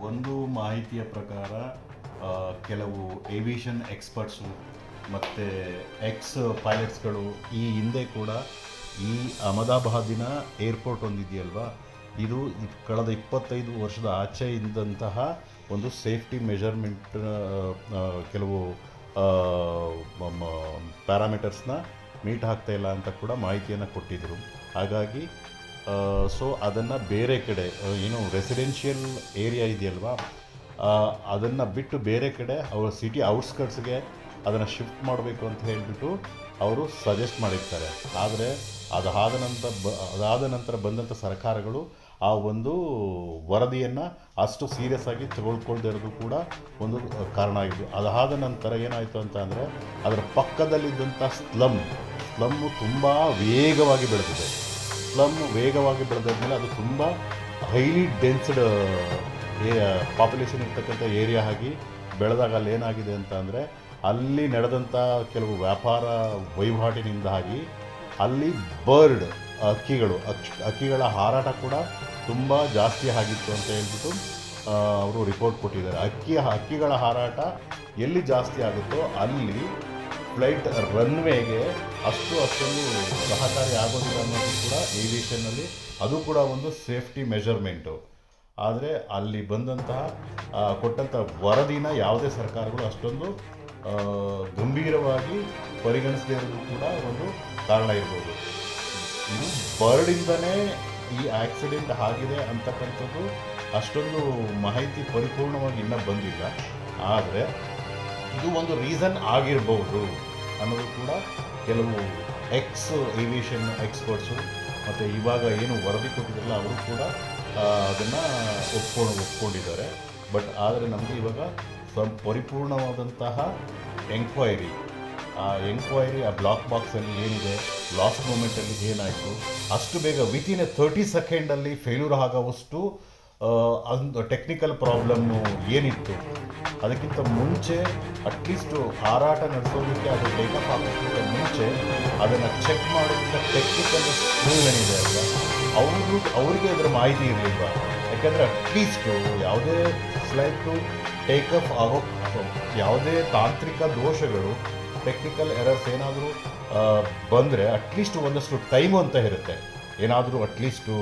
ಒಂದು ಮಾಹಿತಿಯ ಪ್ರಕಾರ ಕೆಲವು ಏವಿಯೇಷನ್ ಎಕ್ಸ್ಪರ್ಟ್ಸು ಮತ್ತು ಎಕ್ಸ್ ಪೈಲಟ್ಸ್ಗಳು ಈ ಹಿಂದೆ ಕೂಡ ಈ ಅಹಮದಾಬಾದಿನ ಏರ್ಪೋರ್ಟ್ ಒಂದಿದೆಯಲ್ವಾ? ಇದು ಕಳೆದ ಇಪ್ಪತ್ತೈದು ವರ್ಷದ ಆಚೆ ಇದ್ದಂತಹ ಒಂದು ಸೇಫ್ಟಿ ಮೆಜರ್ಮೆಂಟ್ ಕೆಲವು ಪ್ಯಾರಾಮೀಟರ್ಸ್ನ ಮೀಟ್ ಆಗ್ತಾ ಇಲ್ಲ ಅಂತ ಕೂಡ ಮಾಹಿತಿಯನ್ನು ಕೊಟ್ಟಿದ್ದರು ಹಾಗಾಗಿ ಸೊ ಅದನ್ನು ಬೇರೆ ಕಡೆ ಏನು ರೆಸಿಡೆನ್ಷಿಯಲ್ ಏರಿಯಾ ಇದೆಯಲ್ವಾ ಅದನ್ನು ಬಿಟ್ಟು ಬೇರೆ ಕಡೆ ಅವರ ಸಿಟಿ ಔಟ್ಸ್ಕಟ್ಸ್ಗೆ ಅದನ್ನು ಶಿಫ್ಟ್ ಮಾಡಬೇಕು ಅಂತ ಹೇಳಿಬಿಟ್ಟು ಅವರು ಸಜೆಸ್ಟ್ ಮಾಡಿರ್ತಾರೆ. ಆದರೆ ಅದಾದ ನಂತರ ಬ ಅದಾದ ನಂತರ ಬಂದಂಥ ಸರ್ಕಾರಗಳು ಆ ಒಂದು ವರದಿಯನ್ನು ಅಷ್ಟು ಸೀರಿಯಸ್ ಆಗಿ ಇರೋದು ಕೂಡ ಒಂದು ಕಾರಣ ಆಗಿದೆ ಅದಾದ ನಂತರ ಏನಾಯಿತು ಅಂತ ಅಂದರೆ, ಅದರ ಪಕ್ಕದಲ್ಲಿದ್ದಂಥ ಸ್ಲಮ್ ಸ್ಲಮ್ಮು ತುಂಬ ವೇಗವಾಗಿ ಬೆಳೆದಿದೆ. ಸ್ಲಮ್ ವೇಗವಾಗಿ ಬೆಳೆದಾದ್ಮೇಲೆ ಅದು ತುಂಬ ಹೈಲಿ ಡೆನ್ಸ್ಡ್ ಪಾಪ್ಯುಲೇಷನ್ ಇರ್ತಕ್ಕಂಥ ಏರಿಯಾ ಆಗಿ ಬೆಳೆದಾಗ ಅಲ್ಲಿ ಏನಾಗಿದೆ ಅಂತ ಅಂದರೆ ಅಲ್ಲಿ ನಡೆದಂಥ ಕೆಲವು ವ್ಯಾಪಾರ ವಹಿವಾಟಿನಿಂದಾಗಿ ಅಲ್ಲಿ ಬರ್ಡ್ ಅಕ್ಕಿಗಳು ಅಕ್ಕಿಗಳ ಹಾರಾಟ ಕೂಡ ತುಂಬ ಜಾಸ್ತಿ ಆಗಿತ್ತು ಅಂತ ಹೇಳ್ಬಿಟ್ಟು ಅವರು ರಿಪೋರ್ಟ್ ಕೊಟ್ಟಿದ್ದಾರೆ. ಅಕ್ಕಿ, ಅಕ್ಕಿಗಳ ಹಾರಾಟ ಎಲ್ಲಿ ಜಾಸ್ತಿ ಆಗುತ್ತೋ ಅಲ್ಲಿ ಫ್ಲೈಟ್ ರನ್ವೇಗೆ ಅಷ್ಟು ಅಷ್ಟೊಂದು ಸಹಕಾರಿ ಆಗೋದಿಲ್ಲ ಅನ್ನೋದು ಕೂಡ ಏವಿಯೇಷನ್ನಲ್ಲಿ ಅದು ಕೂಡ ಒಂದು ಸೇಫ್ಟಿ ಮೆಜರ್ಮೆಂಟು ಆದರೆ ಅಲ್ಲಿ ಬಂದಂತಹ ಕೊಟ್ಟಂಥ ವರದಿನ ಯಾವುದೇ ಸರ್ಕಾರಗಳು ಅಷ್ಟೊಂದು ಗಂಭೀರವಾಗಿ ಪರಿಗಣಿಸದೇ ಇರೋದು ಕೂಡ ಒಂದು ಕಾರಣ ಇರ್ಬೋದು. ಇದು ಬರ್ಡಿಂದನೇ ಈ ಆಕ್ಸಿಡೆಂಟ್ ಆಗಿದೆ ಅಂತಕ್ಕಂಥದ್ದು ಅಷ್ಟೊಂದು ಮಾಹಿತಿ ಪರಿಪೂರ್ಣವಾಗಿ ಇನ್ನೂ ಬಂದಿಲ್ಲ. ಆದರೆ ಇದು ಒಂದು ರೀಸನ್ ಆಗಿರಬಹುದು ಅನ್ನೋದು ಕೂಡ ಕೆಲವು ಎಕ್ಸ್ ಏವಿಯೇಷನ್ ಎಕ್ಸ್ಪರ್ಟ್ಸು ಮತ್ತು ಇವಾಗ ಏನು ವರದಿ ಕೊಟ್ಟಿದ್ರಲ್ಲ ಅವರು ಕೂಡ ಅದನ್ನು ಒಪ್ಕೊಂಡು, ಒಪ್ಕೊಂಡಿದ್ದಾರೆ. ಬಟ್ ಆದರೆ ನಮಗೆ ಇವಾಗ ಪರಿಪೂರ್ಣವಾದಂತಹ ಎಂಕ್ವೈರಿ ಆ ಎಂಕ್ವೈರಿ ಆ ಬ್ಲಾಕ್ ಬಾಕ್ಸಲ್ಲಿ ಏನಿದೆ ಲಾಸ್ಟ್ ಮೂಮೆಂಟಲ್ಲಿ ಏನಾಯಿತು, ಅಷ್ಟು ಬೇಗ ವಿತಿನ್ ಎ ತರ್ಟಿ ಸೆಕೆಂಡಲ್ಲಿ ಫೇಲ್ಯೂರ್ ಆಗೋವಷ್ಟು ಒಂದು ಟೆಕ್ನಿಕಲ್ ಪ್ರಾಬ್ಲಮ್ಮು ಏನಿತ್ತು? ಅದಕ್ಕಿಂತ ಮುಂಚೆ ಅಟ್ಲೀಸ್ಟು ಹಾರಾಟ ನಡೆಸೋದಕ್ಕೆ ಅದು ಟೇಕ್ ಆಫ್ ಆಗೋದಕ್ಕಿಂತ ಮುಂಚೆ ಅದನ್ನು ಚೆಕ್ ಮಾಡೋದಕ್ಕೆ ಟೆಕ್ನಿಕಲ್ ಸ್ಕೂಲ್ ಏನಿದೆ ಅಲ್ಲ ಅವರು, ಅವರಿಗೆ ಅದರ ಮಾಹಿತಿ ಇರಲಿಲ್ಲ ಯಾಕೆಂದರೆ ಅಟ್ಲೀಸ್ಟು ಯಾವುದೇ ಫ್ಲೈಟು ಟೇಕಪ್ ಆಗೋ, ಯಾವುದೇ ತಾಂತ್ರಿಕ ದೋಷಗಳು ಟೆಕ್ನಿಕಲ್ ಎರರ್ಸ್ ಏನಾದರೂ ಬಂದರೆ ಅಟ್ಲೀಸ್ಟ್ ಒಂದಷ್ಟು ಟೈಮು ಅಂತ ಇರುತ್ತೆ. ಏನಾದರೂ ಅಟ್ಲೀಸ್ಟು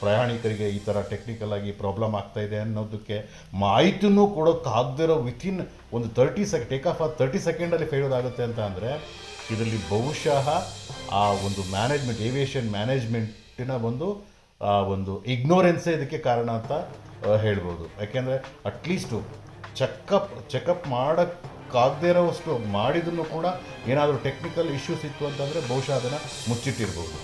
ಪ್ರಯಾಣಿಕರಿಗೆ ಈ ಥರ ಟೆಕ್ನಿಕಲಾಗಿ ಪ್ರಾಬ್ಲಮ್ ಇದೆ ಅನ್ನೋದಕ್ಕೆ ಮಾಹಿತಿನೂ ಕೊಡೋಕ್ಕಾಗದಿರೋ ವಿತಿನ್ ಒಂದು ತರ್ಟಿ ಸೆಕ್ ಟೇಕ್ ಆಫ್ ಆ ತರ್ಟಿ ಸೆಕೆಂಡಲ್ಲಿ ಫೇಲ್ಯೂರ್ ಆಗುತ್ತೆ ಅಂತ ಅಂದರೆ ಇದರಲ್ಲಿ ಬಹುಶಃ ಆ ಒಂದು ಮ್ಯಾನೇಜ್ಮೆಂಟ್ ಏವಿಯೇಷನ್ ಮ್ಯಾನೇಜ್ಮೆಂಟಿನ ಒಂದು, ಆ ಒಂದು ಇಗ್ನೋರೆನ್ಸೇ ಇದಕ್ಕೆ ಕಾರಣ ಅಂತ ಹೇಳ್ಬೋದು. ಯಾಕೆಂದರೆ ಅಟ್ಲೀಸ್ಟು ಚೆಕಪ್ ಚೆಕಪ್ ಮಾಡೋಕ್ಕಾಗದೇ ಇರೋವಷ್ಟು ಮಾಡಿದ್ರು ಕೂಡ ಏನಾದರೂ ಟೆಕ್ನಿಕಲ್ ಇಶ್ಯೂಸ್ ಇತ್ತು ಅಂತಂದರೆ ಬಹುಶಃ ಅದನ್ನು ಮುಚ್ಚಿಟ್ಟಿರ್ಬೋದು.